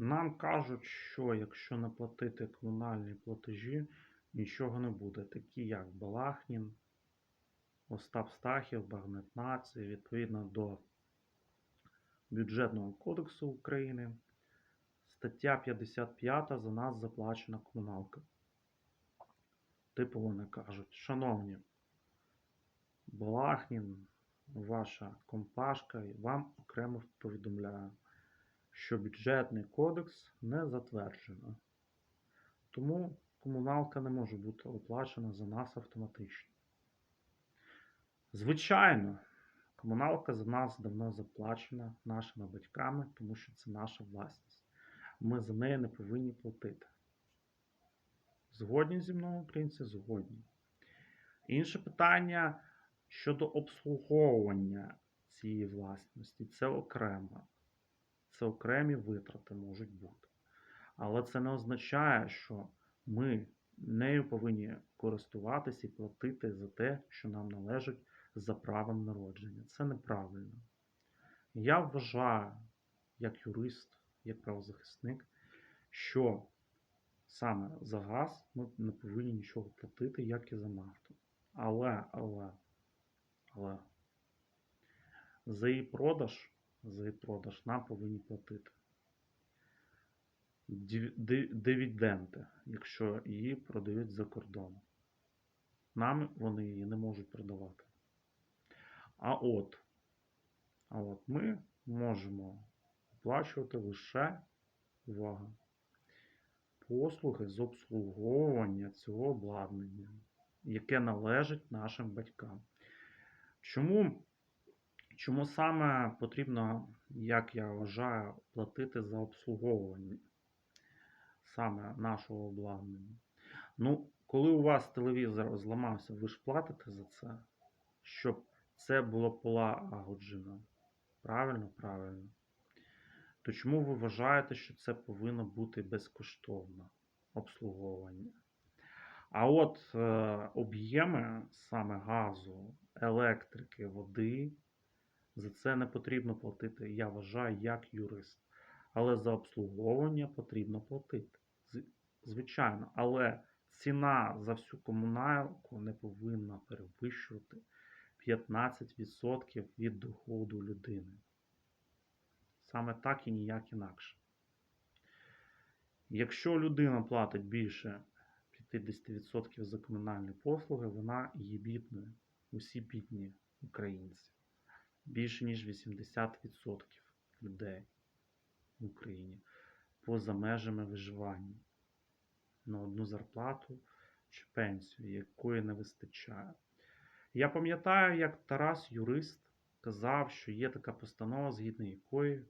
Нам кажуть, що якщо не платити комунальні платежі, нічого не буде. Такі як Балахнін, Остап Стахів, Багнет Нації, відповідно до Бюджетного кодексу України, стаття 55 за нас заплачена комуналка. Типу вони кажуть, шановні, Балахнін, ваша компашка, вам окремо повідомляю, що бюджетний кодекс не затверджено. Тому комуналка не може бути оплачена за нас автоматично. Звичайно, комуналка за нас давно заплачена нашими батьками, тому що це наша власність. Ми за неї не повинні платити. Згодні зі мною, українці, згодні. Інше питання щодо обслуговування цієї власності. Це окремо. Це окремі витрати можуть бути. Але це не означає, що ми нею повинні користуватися і платити за те, що нам належить за правом народження. Це неправильно. Я вважаю, як юрист, як правозахисник, що саме за газ ми не повинні нічого платити, як і за нафту. Але, але, але за її продаж, її продаж нам повинні платити див- ди- дивіденди, якщо її продають за кордон. Нам вони її не можуть продавати. А от, а от ми можемо оплачувати лише увага, послуги з обслуговування цього обладнання, яке належить нашим батькам. Чому, чому саме потрібно, як я вважаю, платити за обслуговування саме нашого обладнання? Ну, коли у вас телевізор зламався, ви ж платите за це, щоб це було полагоджено. Правильно, правильно. То чому ви вважаєте, що це повинно бути безкоштовно обслуговування? А от е, об'єми саме газу, електрики, води, за це не потрібно платити, я вважаю, як юрист. Але за обслуговування потрібно платити. Звичайно, але ціна за всю комуналку не повинна перевищувати 15% від доходу людини. Саме так і ніяк інакше. Якщо людина платить більше 50% за комунальні послуги, вона є бідною. Усі бідні українці. Більше ніж 80% людей в Україні поза межами виживання на одну зарплату чи пенсію, якої не вистачає. Я пам'ятаю, як Тарас Юрист казав, що є така постанова, згідно якої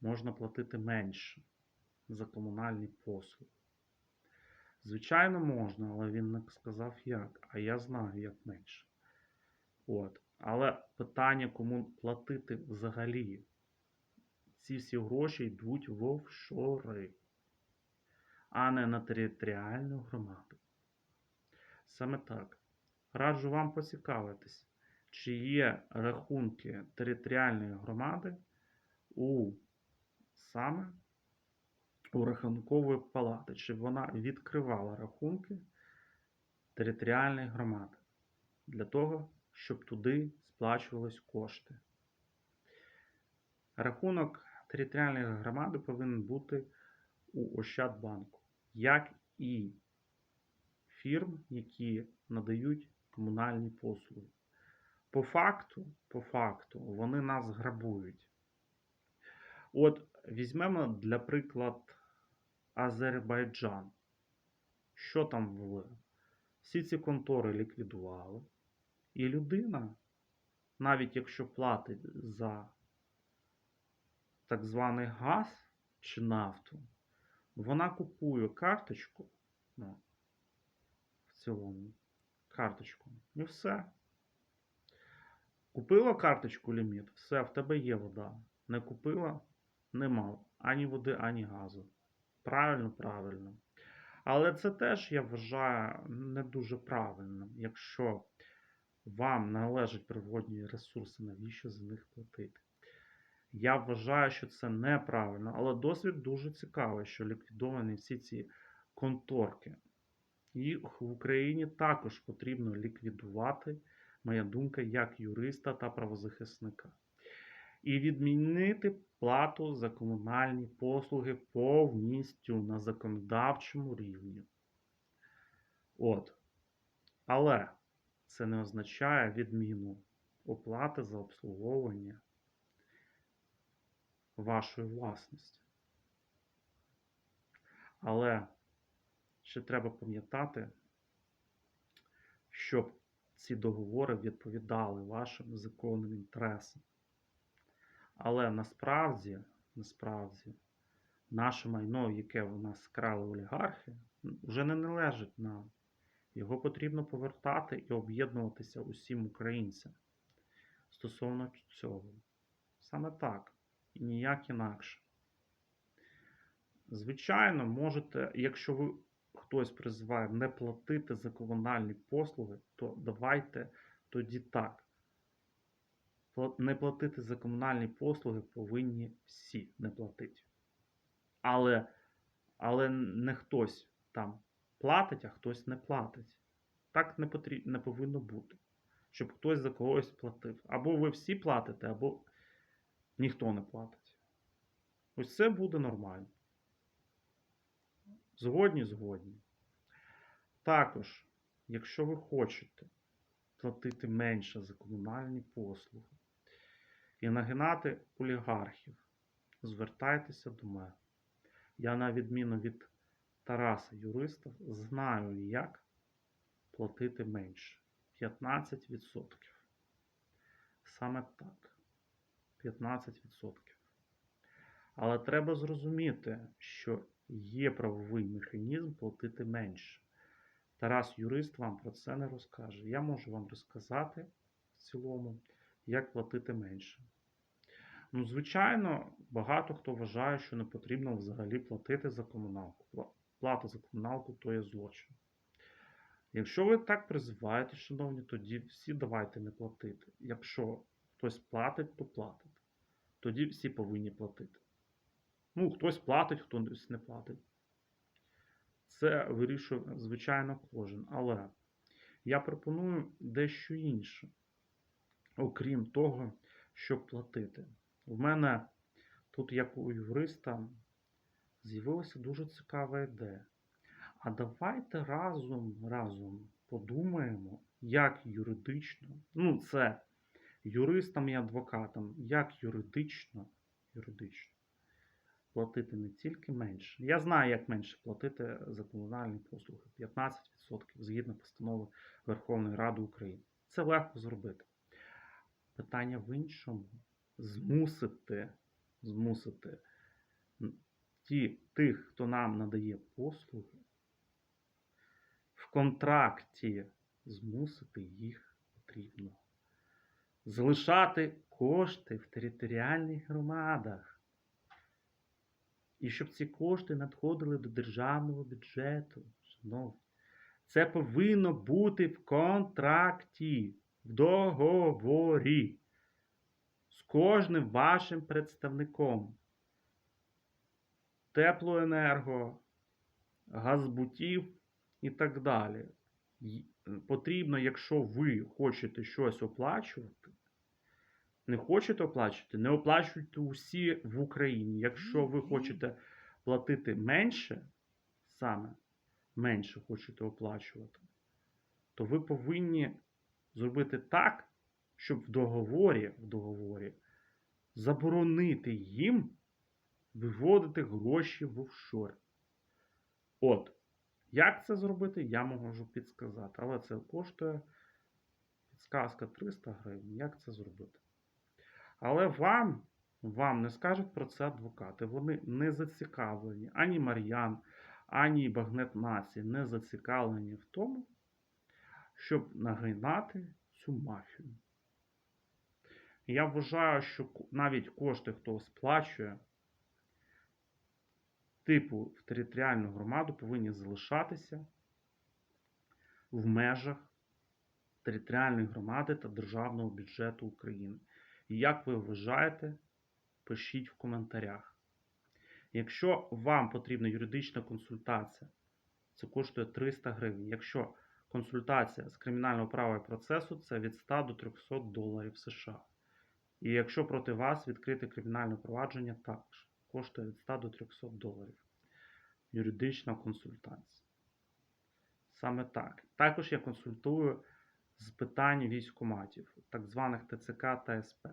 можна платити менше за комунальні послуги. Звичайно, можна, але він не сказав як, а я знаю, як менше. От. Але питання, кому платити взагалі. Ці всі гроші йдуть в офшори, а не на територіальну громаду. Саме так. Раджу вам поцікавитись, чи є рахунки територіальної громади у саме у рахункової палати, чи вона відкривала рахунки територіальної громади для того, щоб туди сплачувались кошти. Рахунок територіальної громади повинен бути у Ощадбанку, як і фірм, які надають комунальні послуги. По факту, по факту, вони нас грабують. От візьмемо для приклад Азербайджан. Що там ввели? Всі ці контори ліквідували. І людина, навіть якщо платить за так званий газ чи нафту, вона купує карточку, ну, в цілому, карточку, і все. Купила карточку ліміт, все, в тебе є вода. Не купила, нема ані води, ані газу. Правильно, правильно. Але це теж, я вважаю, не дуже правильно, якщо вам належать природні ресурси, навіщо за них платити? Я вважаю, що це неправильно, але досвід дуже цікавий, що ліквідовані всі ці конторки. Їх в Україні також потрібно ліквідувати, моя думка, як юриста та правозахисника. І відмінити плату за комунальні послуги повністю на законодавчому рівні. От. Але це не означає відміну оплати за обслуговування вашої власності. Але ще треба пам'ятати, щоб ці договори відповідали вашим законним інтересам. Але насправді, насправді, наше майно, яке в нас скрали олігархи, вже не належить нам. Його потрібно повертати і об'єднуватися усім українцям стосовно цього. Саме так, і ніяк інакше. Звичайно, можете, якщо ви хтось призиває не платити за комунальні послуги, то давайте тоді так. Не платити за комунальні послуги повинні всі не платити. Але, але не хтось там платить, а хтось не платить. Так не, потріб, не повинно бути. Щоб хтось за когось платив. Або ви всі платите, або ніхто не платить. Ось це буде нормально. Згодні, згодні. Також, якщо ви хочете платити менше за комунальні послуги і нагинати олігархів, звертайтеся до мене. Я, на відміну від Тараса Юриста, знаю, як платити менше. 15%. Саме так. 15%. Але треба зрозуміти, що є правовий механізм платити менше. Тарас Юрист вам про це не розкаже. Я можу вам розказати в цілому, як платити менше. Ну, звичайно, багато хто вважає, що не потрібно взагалі платити за комуналку. Пла- Плата за комуналку то є злочин. Якщо ви так призиваєте, шановні, тоді всі давайте не платити. Якщо хтось платить, то платить. Тоді всі повинні платити. Ну, хтось платить, хтось не платить. Це вирішує, звичайно, кожен. Але я пропоную дещо інше, окрім того, щоб платити. В мене тут, як у юриста, з'явилася дуже цікава ідея. А давайте разом, разом подумаємо, як юридично, ну, це юристам і адвокатам, як юридично, юридично платити не тільки менше. Я знаю, як менше платити за комунальні послуги 15% згідно постанови Верховної Ради України. Це легко зробити. Питання в іншому змусити, змусити ті, тих, хто нам надає послуги, в контракті змусити їх потрібно. Залишати кошти в територіальних громадах. І щоб ці кошти надходили до державного бюджету. Шановні, це повинно бути в контракті, в договорі з кожним вашим представником. Теплоенерго, газбутів і так далі. Потрібно, якщо ви хочете щось оплачувати, не хочете оплачувати, не оплачуйте усі в Україні. Якщо ви хочете платити менше, саме менше хочете оплачувати, то ви повинні зробити так, щоб в договорі, в договорі заборонити їм виводити гроші в офшор. От, як це зробити, я можу підсказати. Але це коштує підсказка 300 гривень. Як це зробити? Але вам, вам не скажуть про це адвокати. Вони не зацікавлені, ані Мар'ян, ані Багнет Нації не зацікавлені в тому, щоб нагинати цю мафію. Я вважаю, що навіть кошти, хто сплачує, типу в територіальну громаду повинні залишатися в межах територіальної громади та державного бюджету України. І як ви вважаєте, пишіть в коментарях. Якщо вам потрібна юридична консультація, це коштує 300 гривень. Якщо консультація з кримінального права і процесу, це від 100 до 300 доларів США. І якщо проти вас відкрите кримінальне провадження, також коштує від 100 до 300 доларів. Юридична консультація. Саме так. Також я консультую з питань військоматів, так званих ТЦК та СП.